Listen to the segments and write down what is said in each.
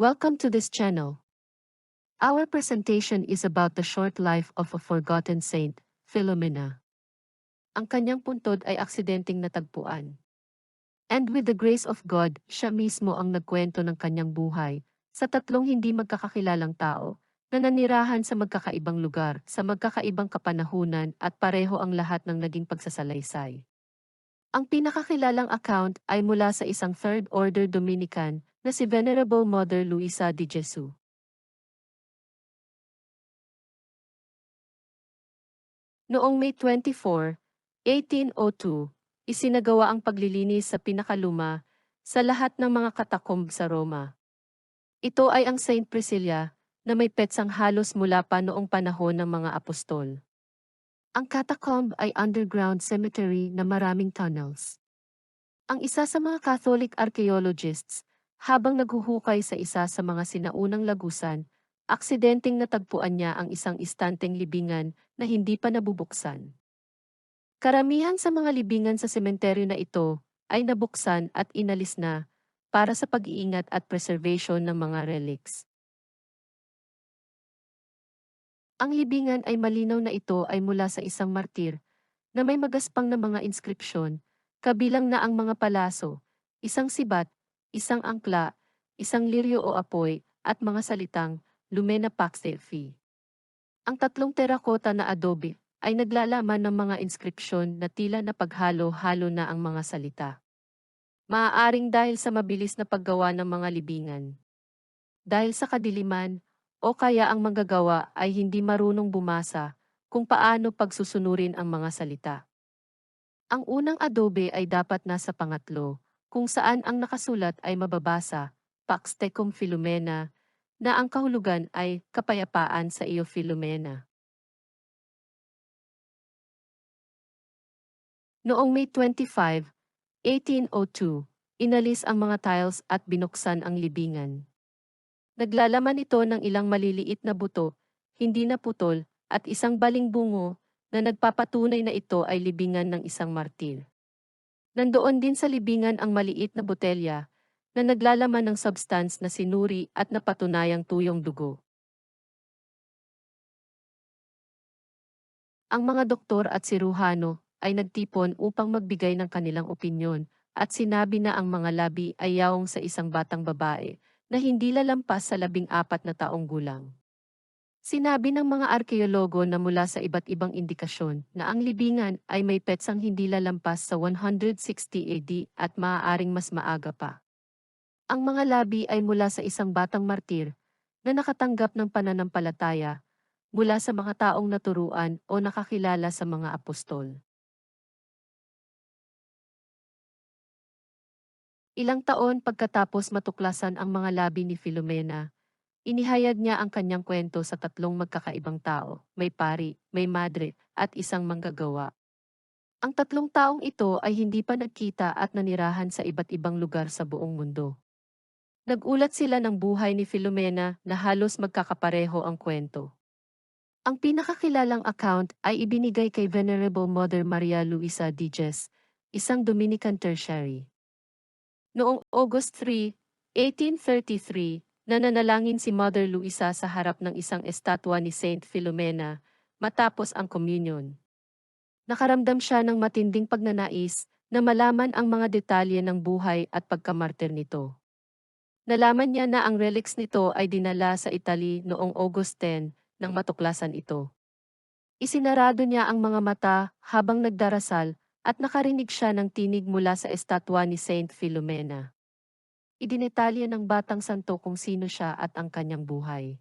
Welcome to this channel. Our presentation is about the short life of a forgotten saint, Philomena. Ang kanyang puntod ay aksidenteng natagpuan. And with the grace of God, siya mismo ang nagkwento ng kanyang buhay sa tatlong hindi magkakakilalang tao na nanirahan sa magkakaibang lugar, sa magkakaibang kapanahunan at pareho ang lahat ng naging pagsasalaysay. Ang pinakakilalang account ay mula sa isang Third Order Dominican na si Venerable Mother Luisa de Jesu. Noong May 24, 1802, isinagawa ang paglilinis sa pinakaluma sa lahat ng mga katakomb sa Roma. Ito ay ang Saint Priscilla na may petsang halos mula pa noong panahon ng mga apostol. Ang catacomb ay underground cemetery na maraming tunnels. Ang isa sa mga Catholic archaeologists, habang naghuhukay sa isa sa mga sinaunang lagusan, aksidenteng natagpuan niya ang isang istanteng libingan na hindi pa nabubuksan. Karamihan sa mga libingan sa sementeryo na ito ay nabuksan at inalis na para sa pag-iingat at preservation ng mga relics. Ang libingan ay malinaw na ito ay mula sa isang martir na may magaspang na mga inskripsyon, kabilang na ang mga palaso, isang sibat, isang angkla, isang liryo o apoy, at mga salitang Lumena Pax Fi. Ang tatlong terakota na adobe ay naglalaman ng mga inskripsyon na tila na paghalo-halo na ang mga salita. Maaaring dahil sa mabilis na paggawa ng mga libingan. Dahil sa kadiliman, o kaya ang manggagawa ay hindi marunong bumasa kung paano pagsusunurin ang mga salita. Ang unang adobe ay dapat nasa pangatlo, kung saan ang nakasulat ay mababasa, Pax Tecum Filomena, na ang kahulugan ay kapayapaan sa iyo Filomena. Noong May 25, 1802, inalis ang mga tiles at binuksan ang libingan. Naglalaman ito ng ilang maliliit na buto, hindi na putol, at isang baling bungo na nagpapatunay na ito ay libingan ng isang martir. Nandoon din sa libingan ang maliit na botelya na naglalaman ng substance na sinuri at napatunayang tuyong dugo. Ang mga doktor at siruhano ay nagtipon upang magbigay ng kanilang opinyon at sinabi na ang mga labi ay yaong sa isang batang babae na hindi lalampas sa labing apat na taong gulang. Sinabi ng mga arkeologo na mula sa iba't ibang indikasyon na ang libingan ay may petsang hindi lalampas sa 160 AD at maaaring mas maaga pa. Ang mga labi ay mula sa isang batang martir na nakatanggap ng pananampalataya mula sa mga taong naturuan o nakakilala sa mga apostol. Ilang taon pagkatapos matuklasan ang mga labi ni Filomena, inihayag niya ang kanyang kwento sa tatlong magkakaibang tao, may pari, may madre, at isang manggagawa. Ang tatlong taong ito ay hindi pa nagkita at nanirahan sa iba't ibang lugar sa buong mundo. Nagulat sila ng buhay ni Filomena na halos magkakapareho ang kwento. Ang pinakakilalang account ay ibinigay kay Venerable Mother Maria Luisa Dijes, isang Dominican tertiary. Noong August 3, 1833, nananalangin si Mother Luisa sa harap ng isang estatwa ni Saint Philomena matapos ang communion. Nakaramdam siya ng matinding pagnanais na malaman ang mga detalye ng buhay at pagkamartir nito. Nalaman niya na ang relics nito ay dinala sa Italy noong August 10 nang matuklasan ito. Isinarado niya ang mga mata habang nagdarasal at nakarinig siya ng tinig mula sa estatwa ni Saint Philomena. Idinetalya ng batang santo kung sino siya at ang kanyang buhay.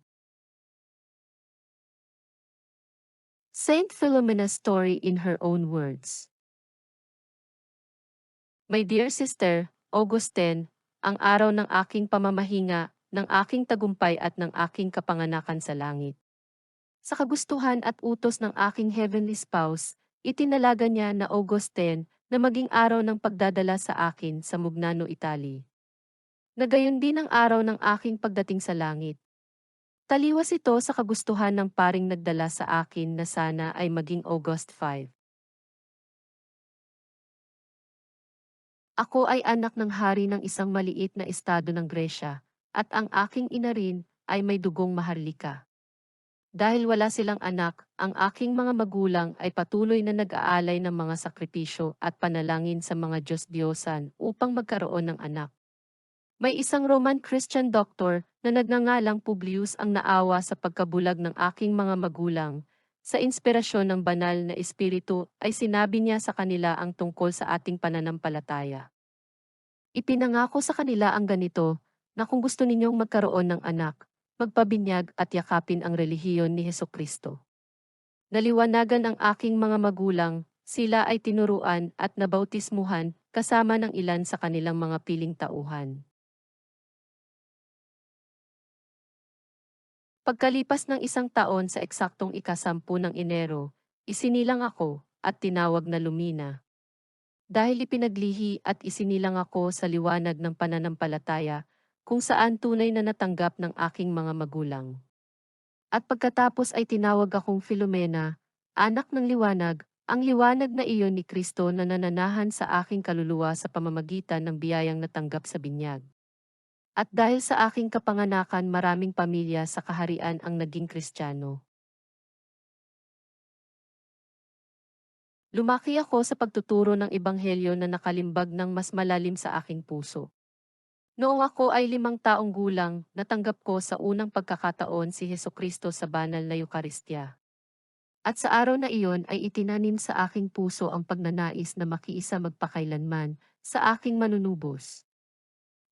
Saint Philomena's story in her own words. My dear sister, August 10, ang araw ng aking pamamahinga, ng aking tagumpay at ng aking kapanganakan sa langit. Sa kagustuhan at utos ng aking heavenly spouse, Itinalaga niya na August 10 na maging araw ng pagdadala sa akin sa Mugnano, Italy. Nagayon din ang araw ng aking pagdating sa langit. Taliwas ito sa kagustuhan ng paring nagdala sa akin na sana ay maging August 5. Ako ay anak ng hari ng isang maliit na estado ng Gresya, at ang aking ina rin ay may dugong maharlika. Dahil wala silang anak, ang aking mga magulang ay patuloy na nag-aalay ng mga sakripisyo at panalangin sa mga Diyos-Diyosan upang magkaroon ng anak. May isang Roman Christian doctor na nagngangalang Publius ang naawa sa pagkabulag ng aking mga magulang. Sa inspirasyon ng banal na espiritu ay sinabi niya sa kanila ang tungkol sa ating pananampalataya. Ipinangako sa kanila ang ganito, na kung gusto ninyong magkaroon ng anak, magpabinyag at yakapin ang relihiyon ni Heso Kristo. Naliwanagan ang aking mga magulang, sila ay tinuruan at nabautismuhan kasama ng ilan sa kanilang mga piling tauhan. Pagkalipas ng isang taon sa eksaktong ikasampu ng Enero, isinilang ako at tinawag na Lumina. Dahil ipinaglihi at isinilang ako sa liwanag ng pananampalataya, kung saan tunay na natanggap ng aking mga magulang. At pagkatapos ay tinawag akong Filomena, anak ng liwanag, ang liwanag na iyon ni Kristo na nananahan sa aking kaluluwa sa pamamagitan ng biyayang natanggap sa binyag. At dahil sa aking kapanganakan maraming pamilya sa kaharian ang naging kristyano. Lumaki ako sa pagtuturo ng ebanghelyo na nakalimbag ng mas malalim sa aking puso. Noong ako ay limang taong gulang, natanggap ko sa unang pagkakataon si Heso Kristo sa banal na Eukaristya. At sa araw na iyon ay itinanim sa aking puso ang pagnanais na makiisa magpakailanman sa aking manunubos.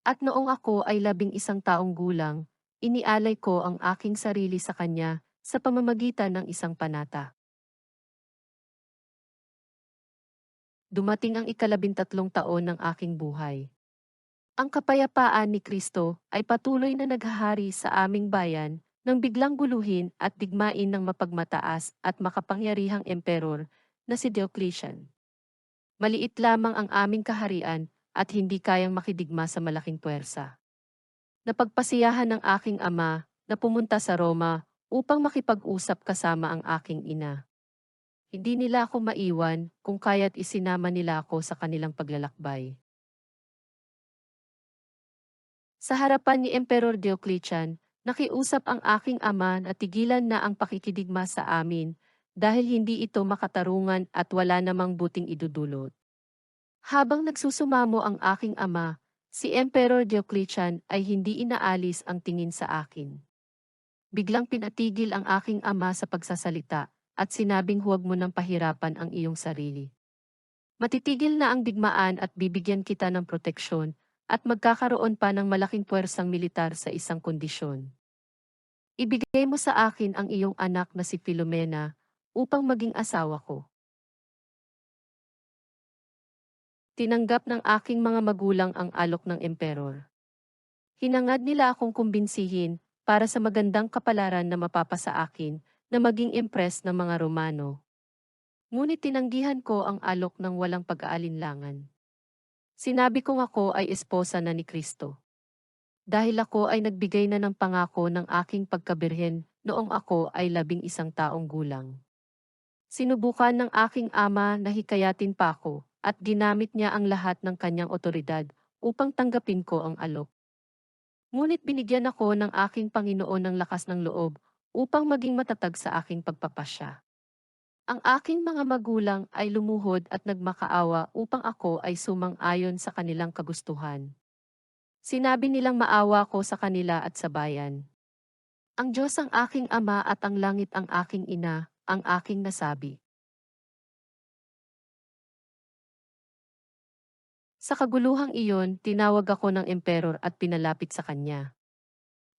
At noong ako ay labing isang taong gulang, inialay ko ang aking sarili sa kanya sa pamamagitan ng isang panata. Dumating ang ikalabintatlong taon ng aking buhay. Ang kapayapaan ni Kristo ay patuloy na naghahari sa aming bayan nang biglang guluhin at digmain ng mapagmataas at makapangyarihang emperor na si Diocletian. Maliit lamang ang aming kaharian at hindi kayang makidigma sa malaking puwersa. Napagpasiyahan ng aking ama na pumunta sa Roma upang makipag-usap kasama ang aking ina. Hindi nila ako maiwan kung kaya't isinama nila ako sa kanilang paglalakbay. Sa harapan ni Emperor Diocletian, nakiusap ang aking ama na tigilan na ang pakikidigma sa amin dahil hindi ito makatarungan at wala namang buting idudulot. Habang nagsusumamo ang aking ama, si Emperor Diocletian ay hindi inaalis ang tingin sa akin. Biglang pinatigil ang aking ama sa pagsasalita at sinabing huwag mo nang pahirapan ang iyong sarili. Matitigil na ang digmaan at bibigyan kita ng proteksyon at magkakaroon pa ng malaking puwersang militar sa isang kondisyon. Ibigay mo sa akin ang iyong anak na si Filomena upang maging asawa ko. Tinanggap ng aking mga magulang ang alok ng emperor. Hinangad nila akong kumbinsihin para sa magandang kapalaran na mapapasa akin na maging impress ng mga Romano. Ngunit tinanggihan ko ang alok ng walang pag-aalinlangan. Sinabi kong ako ay esposa na ni Kristo. Dahil ako ay nagbigay na ng pangako ng aking pagkabirhen noong ako ay labing isang taong gulang. Sinubukan ng aking ama na hikayatin pa ako at ginamit niya ang lahat ng kanyang otoridad upang tanggapin ko ang alok. Ngunit binigyan ako ng aking Panginoon ng lakas ng loob upang maging matatag sa aking pagpapasya. Ang aking mga magulang ay lumuhod at nagmakaawa upang ako ay sumang-ayon sa kanilang kagustuhan. Sinabi nilang maawa ko sa kanila at sa bayan. Ang Diyos ang aking ama at ang langit ang aking ina, ang aking nasabi. Sa kaguluhang iyon, tinawag ako ng emperor at pinalapit sa kanya.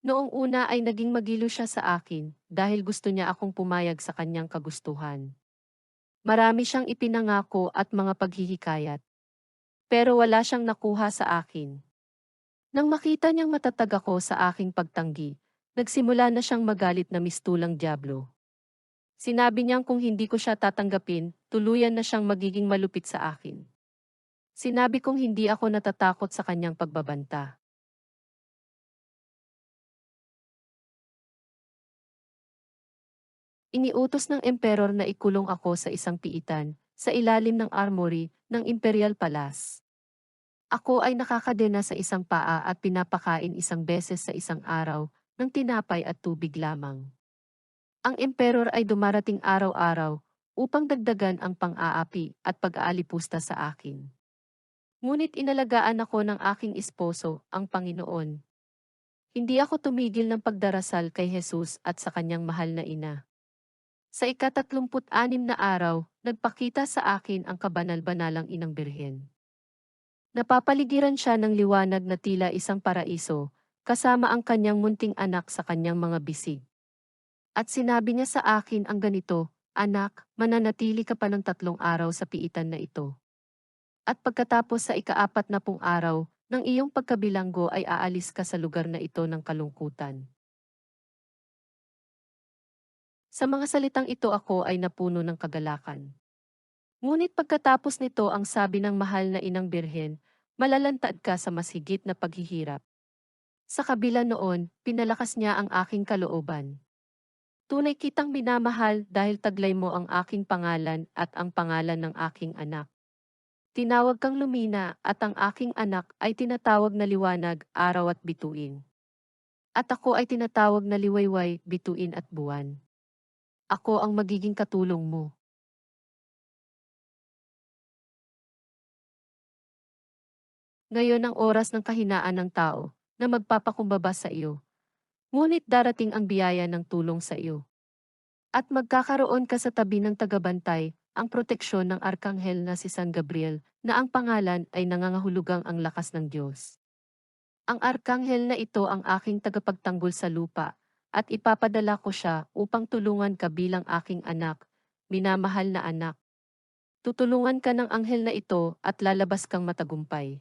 Noong una ay naging magilo siya sa akin dahil gusto niya akong pumayag sa kanyang kagustuhan. Marami siyang ipinangako at mga paghihikayat. Pero wala siyang nakuha sa akin. Nang makita niyang matatag ako sa aking pagtanggi, nagsimula na siyang magalit na mistulang diablo. Sinabi niyang kung hindi ko siya tatanggapin, tuluyan na siyang magiging malupit sa akin. Sinabi kong hindi ako natatakot sa kanyang pagbabanta. Iniutos ng emperor na ikulong ako sa isang piitan, sa ilalim ng armory ng Imperial Palace. Ako ay nakakadena sa isang paa at pinapakain isang beses sa isang araw ng tinapay at tubig lamang. Ang emperor ay dumarating araw-araw upang dagdagan ang pang-aapi at pag-aalipusta sa akin. Ngunit inalagaan ako ng aking esposo, ang Panginoon. Hindi ako tumigil ng pagdarasal kay Jesus at sa kanyang mahal na ina. Sa ikatatlumput-anim na araw, nagpakita sa akin ang kabanal-banalang inang birhen. Napapaligiran siya ng liwanag na tila isang paraiso, kasama ang kanyang munting anak sa kanyang mga bisig. At sinabi niya sa akin ang ganito, Anak, mananatili ka pa ng tatlong araw sa piitan na ito. At pagkatapos sa ikaapat na pung araw, ng iyong pagkabilanggo ay aalis ka sa lugar na ito ng kalungkutan. Sa mga salitang ito ako ay napuno ng kagalakan. Ngunit pagkatapos nito ang sabi ng mahal na inang birhen, malalantad ka sa mas higit na paghihirap. Sa kabila noon, pinalakas niya ang aking kalooban. Tunay kitang minamahal dahil taglay mo ang aking pangalan at ang pangalan ng aking anak. Tinawag kang Lumina at ang aking anak ay tinatawag na liwanag, araw at bituin. At ako ay tinatawag na liwayway, bituin at buwan. Ako ang magiging katulong mo. Ngayon ang oras ng kahinaan ng tao na magpapakumbaba sa iyo. Ngunit darating ang biyaya ng tulong sa iyo. At magkakaroon ka sa tabi ng tagabantay, ang proteksyon ng Arkanghel na si San Gabriel, na ang pangalan ay nangangahulugang ang lakas ng Diyos. Ang Arkanghel na ito ang aking tagapagtanggol sa lupa, at ipapadala ko siya upang tulungan ka bilang aking anak, minamahal na anak. Tutulungan ka ng anghel na ito at lalabas kang matagumpay.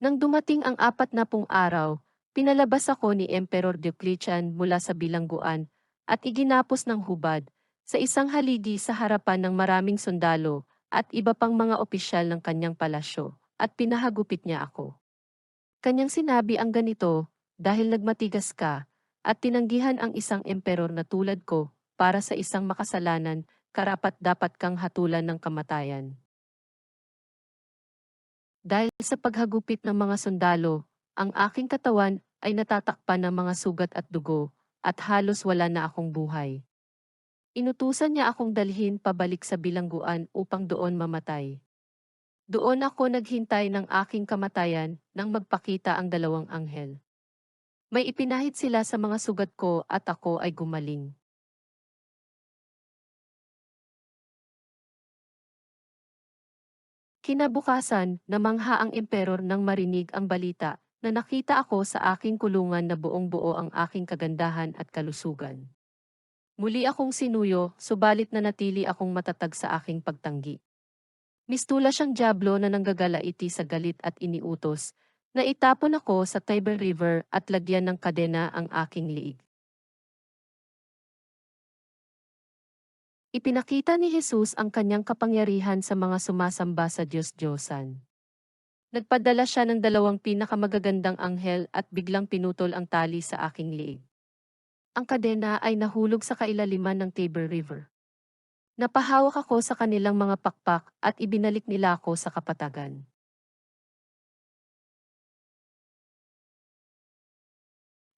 Nang dumating ang apat na pung araw, pinalabas ako ni Emperor Diocletian mula sa bilangguan at iginapos ng hubad sa isang haligi sa harapan ng maraming sundalo at iba pang mga opisyal ng kanyang palasyo at pinahagupit niya ako. Kanyang sinabi ang ganito, dahil nagmatigas ka, at tinanggihan ang isang emperor na tulad ko, para sa isang makasalanan, karapat dapat kang hatulan ng kamatayan. Dahil sa paghagupit ng mga sundalo, ang aking katawan ay natatakpan ng mga sugat at dugo, at halos wala na akong buhay. Inutusan niya akong dalhin pabalik sa bilangguan upang doon mamatay. Doon ako naghintay ng aking kamatayan nang magpakita ang dalawang anghel. May ipinahid sila sa mga sugat ko at ako ay gumaling. Kinabukasan, namangha ang emperor nang marinig ang balita na nakita ako sa aking kulungan na buong buo ang aking kagandahan at kalusugan. Muli akong sinuyo, subalit na natili akong matatag sa aking pagtanggi. Mistula siyang diablo na nanggagalaiti sa galit at iniutos, na itapon ako sa Tiber River at lagyan ng kadena ang aking liig. Ipinakita ni Jesus ang kanyang kapangyarihan sa mga sumasamba sa Diyos-Diyosan. Nagpadala siya ng dalawang pinakamagagandang anghel at biglang pinutol ang tali sa aking liig. Ang kadena ay nahulog sa kailaliman ng Tabor River. Napahawak ako sa kanilang mga pakpak at ibinalik nila ako sa kapatagan.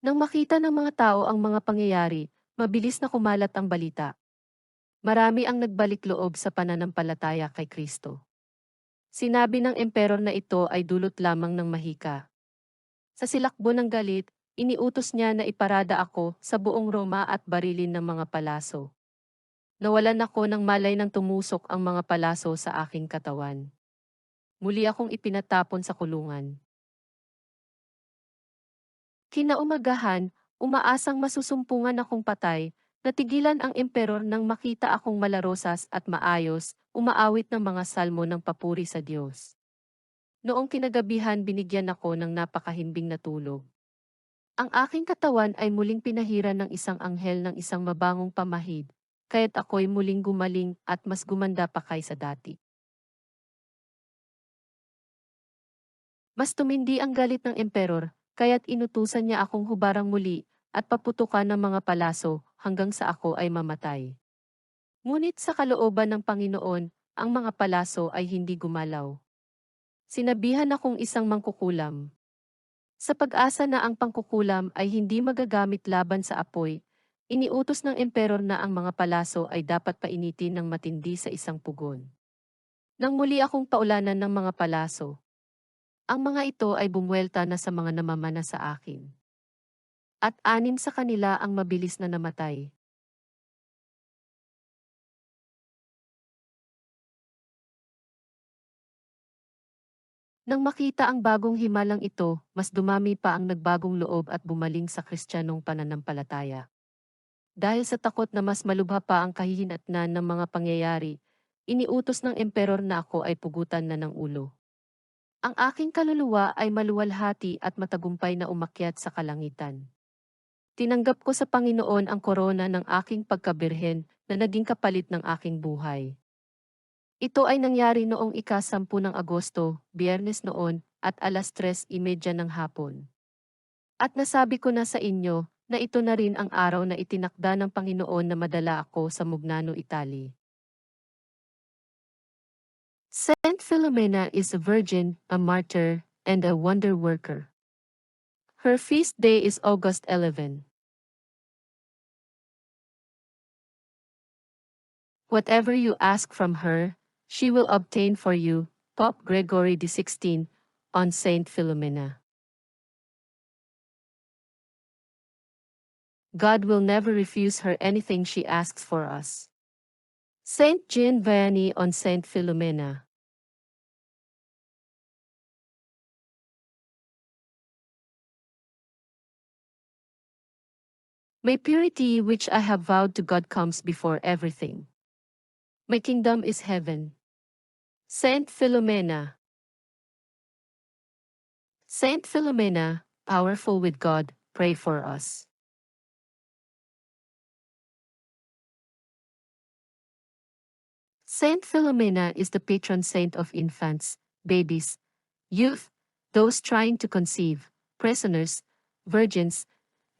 Nang makita ng mga tao ang mga pangyayari, mabilis na kumalat ang balita. Marami ang nagbalik loob sa pananampalataya kay Kristo. Sinabi ng emperor na ito ay dulot lamang ng mahika. Sa silakbo ng galit, iniutos niya na iparada ako sa buong Roma at barilin ng mga palaso. Nawalan ako ng malay nang tumusok ang mga palaso sa aking katawan. Muli akong ipinatapon sa kulungan. Kinaumagahan, umaasang masusumpungan akong patay, Natigilan ang emperor nang makita akong malarosas at maayos, umaawit ng mga salmo ng papuri sa Diyos. Noong kinagabihan binigyan ako ng napakahimbing na tulog. Ang aking katawan ay muling pinahiran ng isang anghel ng isang mabangong pamahid, kaya't ako'y muling gumaling at mas gumanda pa kaysa dati. Mas tumindi ang galit ng emperor, kaya't inutusan niya akong hubarang muli at paputukan ng mga palaso hanggang sa ako ay mamatay. Ngunit sa kalooban ng Panginoon, ang mga palaso ay hindi gumalaw. Sinabihan akong isang mangkukulam. Sa pag-asa na ang pangkukulam ay hindi magagamit laban sa apoy, iniutos ng emperor na ang mga palaso ay dapat painitin ng matindi sa isang pugon. Nang muli akong paulanan ng mga palaso, ang mga ito ay bumwelta na sa mga namamana sa akin. At anim sa kanila ang mabilis na namatay. Nang makita ang bagong himalang ito, mas dumami pa ang nagbagong loob at bumaling sa kristyanong pananampalataya. Dahil sa takot na mas malubha pa ang kahihinatnan ng mga pangyayari, iniutos ng emperor na ako ay pugutan na ng ulo. Ang aking kaluluwa ay maluwalhati at matagumpay na umakyat sa kalangitan. Tinanggap ko sa Panginoon ang korona ng aking pagkabirhen na naging kapalit ng aking buhay. Ito ay nangyari noong ika-10 ng Agosto, biyernes noon, at alas 3.30 ng hapon. At nasabi ko na sa inyo, na ito na rin ang araw na itinakda ng Panginoon na madala ako sa Mugnano, Italy. Saint Philomena is a virgin, a martyr, and a wonder worker. Her feast day is August 11. Whatever you ask from her, she will obtain for you, Pope Gregory XVI, on Saint Philomena. God will never refuse her anything she asks for us. Saint Jean Vianney on Saint Philomena. My purity which I have vowed to God comes before everything. My kingdom is heaven. Saint Philomena Saint Philomena, powerful with God, pray for us. Saint Philomena is the patron saint of infants, babies, youth, those trying to conceive, prisoners, virgins,